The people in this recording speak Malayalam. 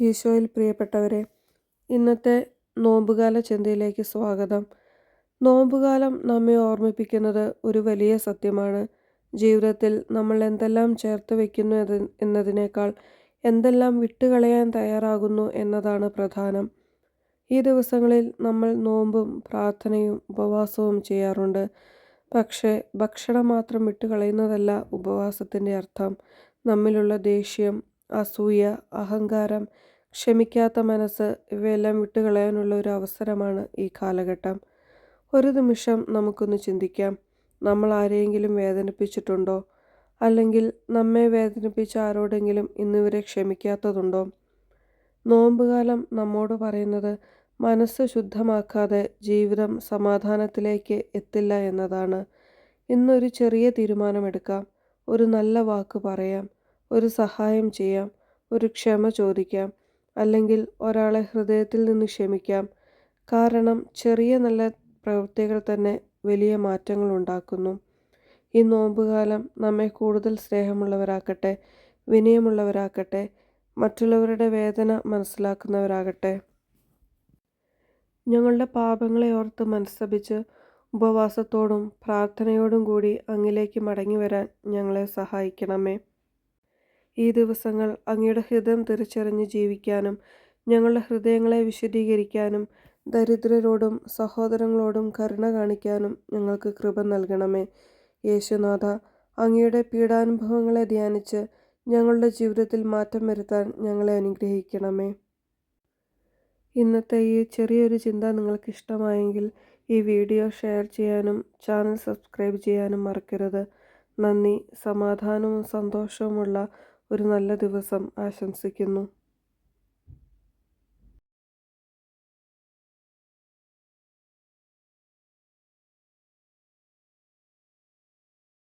ഈശോയിൽ പ്രിയപ്പെട്ടവരെ ഇന്നത്തെ നോമ്പുകാല ചിന്തയിലേക്ക് സ്വാഗതം. നോമ്പുകാലം നമ്മെ ഓർമ്മിപ്പിക്കുന്നത് ഒരു വലിയ സത്യമാണ്. ജീവിതത്തിൽ നമ്മൾ എന്തെല്ലാം ചേർത്ത് വയ്ക്കുന്നു എന്നതിനേക്കാൾ എന്തെല്ലാം വിട്ടുകളയാൻ തയ്യാറാകുന്നു എന്നതാണ് പ്രധാനം. ഈ ദിവസങ്ങളിൽ നമ്മൾ നോമ്പും പ്രാർത്ഥനയും ഉപവാസവും ചെയ്യാറുണ്ട്. പക്ഷേ ഭക്ഷണം മാത്രം വിട്ടുകളയുന്നതല്ല ഉപവാസത്തിന്റെ അർത്ഥം. നമ്മിലുള്ള ദേഷ്യം അസൂയ അഹങ്കാരം ക്ഷമിക്കാത്ത മനസ്സ് ഇവയെല്ലാം വിട്ടുകളയാനുള്ള ഒരു അവസരമാണ് ഈ കാലഘട്ടം. ഒരു നിമിഷം നമുക്കൊന്ന് ചിന്തിക്കാം. നമ്മൾ ആരെയെങ്കിലും വേദനിപ്പിച്ചിട്ടുണ്ടോ? അല്ലെങ്കിൽ നമ്മെ വേദനിപ്പിച്ച ആരോടെങ്കിലും ഇന്നിവരെ ക്ഷമിക്കാത്തതുണ്ടോ? നോമ്പുകാലം നമ്മോട് പറയുന്നത് മനസ്സ് ശുദ്ധമാക്കാതെ ജീവിതം സമാധാനത്തിലേക്ക് എത്തില്ല എന്നതാണ്. ഇന്നൊരു ചെറിയ തീരുമാനമെടുക്കാം. ഒരു നല്ല വാക്ക് പറയാം. ഒരു സഹായം ചെയ്യാം ഒരു ക്ഷമ ചോദിക്കാം അല്ലെങ്കിൽ ഒരാളെ ഹൃദയത്തിൽ നിന്ന് ക്ഷമിക്കാം. കാരണം ചെറിയ നല്ല പ്രവൃത്തികൾ തന്നെ വലിയ മാറ്റങ്ങൾ ഉണ്ടാക്കുന്നു. ഈ നോമ്പുകാലം നമ്മെ കൂടുതൽ സ്നേഹമുള്ളവരാക്കട്ടെ വിനയമുള്ളവരാക്കട്ടെ മറ്റുള്ളവരുടെ വേദന മനസ്സിലാക്കുന്നവരാകട്ടെ. ഞങ്ങളുടെ പാപങ്ങളെ ഓർത്ത് മനസ്സപിച്ച് ഉപവാസത്തോടും പ്രാർത്ഥനയോടും കൂടി അങ്ങിലേക്ക് മടങ്ങി വരാൻ ഞങ്ങളെ സഹായിക്കണമേ. ഈ ദിവസങ്ങൾ അങ്ങയുടെ ഹൃദയം തിരിച്ചറിഞ്ഞ് ജീവിക്കാനും ഞങ്ങളുടെ ഹൃദയങ്ങളെ വിശദീകരിക്കാനും ദരിദ്രരോടും സഹോദരങ്ങളോടും കരുണ കാണിക്കാനും ഞങ്ങൾക്ക് കൃപ നൽകണമേ. യേശുനാഥ അങ്ങയുടെ പീഡാനുഭവങ്ങളെ ധ്യാനിച്ച് ഞങ്ങളുടെ ജീവിതത്തിൽ മാറ്റം വരുത്താൻ ഞങ്ങളെ അനുഗ്രഹിക്കണമേ. ഇന്നത്തെ ഈ ചെറിയൊരു ചിന്ത നിങ്ങൾക്ക് ഇഷ്ടമായെങ്കിൽ ഈ വീഡിയോ ഷെയർ ചെയ്യാനും ചാനൽ സബ്സ്ക്രൈബ് ചെയ്യാനും മറക്കരുത്. നന്ദി. സമാധാനവും സന്തോഷവുമുള്ള ഒരു നല്ല ദിവസം ആശംസിക്കുന്നു.